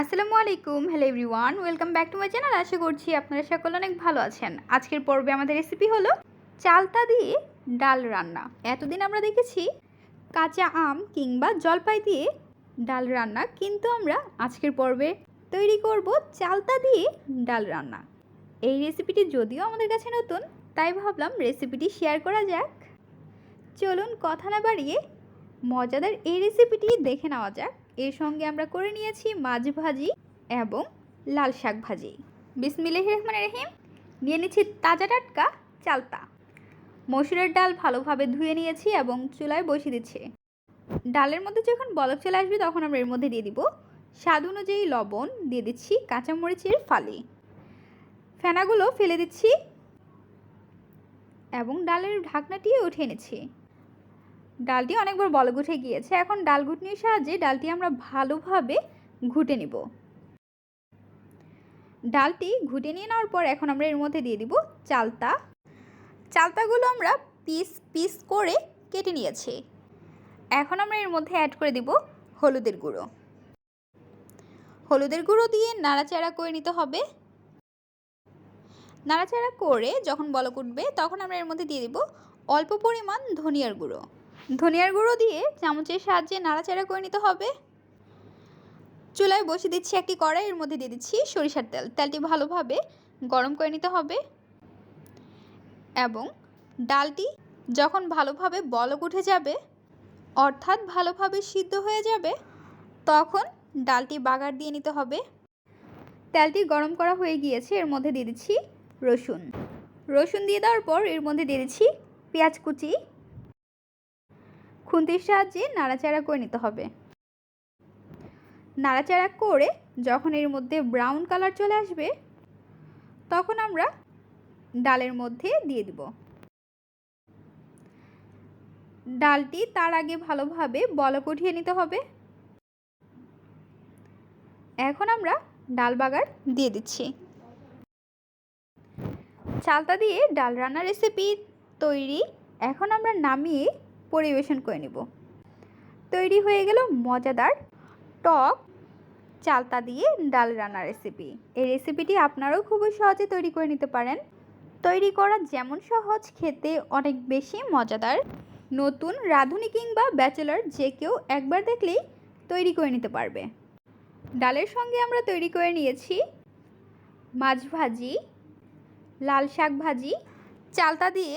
আসসালামু আলাইকুম hello everyone welcome back to my channel আশা করছি আপনারা সকলে অনেক ভালো আছেন। আজকের পর্বে আমাদের রেসিপি হলো চালতা দিয়ে ডাল রান্না। এতদিন আমরা দেখেছি কাঁচা আম কিংবা জলপাই দিয়ে ডাল রান্না, কিন্তু আমরা আজকের পর্বে তৈরি করব চালতা দিয়ে ডাল রান্না। এই রেসিপিটি যদিও আমাদের কাছে নতুন, তাই ভাবলাম রেসিপিটি শেয়ার করা যাক। চলুন কথা না বাড়িয়ে মজাদার এই রেসিপিটি দেখে নেওয়া যাক। এর সঙ্গে আমরা করে নিয়েছি মাছ ভাজি এবং লাল শাক ভাজি। বিসমিল্লাহ রহমান রহিম। নিয়ে নিচ্ছি তাজা টাটকা চালতা। মসুরের ডাল ভালোভাবে ধুয়ে নিয়েছি এবং চুলায় বসিয়ে দিচ্ছি। ডালের মধ্যে যখন বলক চলে আসবে তখন আমরা এর মধ্যে দিয়ে দিব স্বাদ অনুযায়ী লবণ, দিয়ে দিচ্ছি কাঁচামরিচের ফালি। ফেনাগুলো ফেলে দিচ্ছি এবং ডালের ঢাকনাটিও উঠিয়ে নিচ্ছি। ডালটি অনেকবার বলক উঠে গিয়েছে। এখন ডাল ঘুটনির সাহায্যে ডালটি আমরা ভালোভাবে ঘুটে নিব। ডালটি ঘুটে নিয়ে নেওয়ার পর এখন আমরা এর মধ্যে দিয়ে দিব চালতা। চালতাগুলো আমরা পিস পিস করে কেটে নিয়েছি। এখন আমরা এর মধ্যে অ্যাড করে দিব হলুদের গুঁড়ো। হলুদের গুঁড়ো দিয়ে নাড়াচাড়া করে নিতে হবে। নাড়াচাড়া করে যখন বলক উঠবে তখন আমরা এর মধ্যে দিয়ে দিব অল্প পরিমাণ ধনিয়ার গুঁড়ো। ধনিয়ার গুঁড়ো দিয়ে চামচের সাহায্যে নাড়াচাড়া করে নিতে হবে। চুলায় বসিয়ে দিচ্ছি একটি কড়াইয়ের মধ্যে দিয়ে দিচ্ছি সরিষার তেল। তেলটি ভালোভাবে গরম করে নিতে হবে। এবং ডালটি যখন ভালোভাবে বলক উঠে যাবে, অর্থাৎ ভালোভাবে সিদ্ধ হয়ে যাবে, তখন ডালটি বাগার দিয়ে নিতে হবে। তেলটি গরম করা হয়ে গিয়েছে, এর মধ্যে দিয়ে দিচ্ছি রসুন। রসুন দিয়ে দেওয়ার পর এর মধ্যে দিয়ে দিচ্ছি পেঁয়াজ কুচি খুন্তির সাহায্যে নাড়াচাড়া করে নিতে হবে। নাড়াচাড়া করে যখন এর মধ্যে ব্রাউন কালার চলে আসবে, তখন আমরা ডালের মধ্যে দিয়ে দিব। ডালটি তার আগে ভালোভাবে বলক উঠিয়ে নিতে হবে। এখন আমরা ডাল বাগার দিয়ে দিচ্ছি। চালতা দিয়ে ডাল রান্নার রেসিপি তৈরি। এখন আমরা নামিয়ে পরিবেশন করে নিব। তৈরি হয়ে গেল মজাদার টক চালতা দিয়ে ডাল রান্নার রেসিপি এই রেসিপিটি আপনারাও খুবই সহজে তৈরি করে নিতে পারেন। তৈরি করা যেমন সহজ, খেতে অনেক বেশি মজাদার। নতুন রাঁধুনি কিংবা ব্যাচেলার যে কেউ একবার দেখলেই তৈরি করে নিতে পারবে। ডালের সঙ্গে আমরা তৈরি করে নিয়েছি মাছ ভাজি, লাল শাক ভাজি, চালতা দিয়ে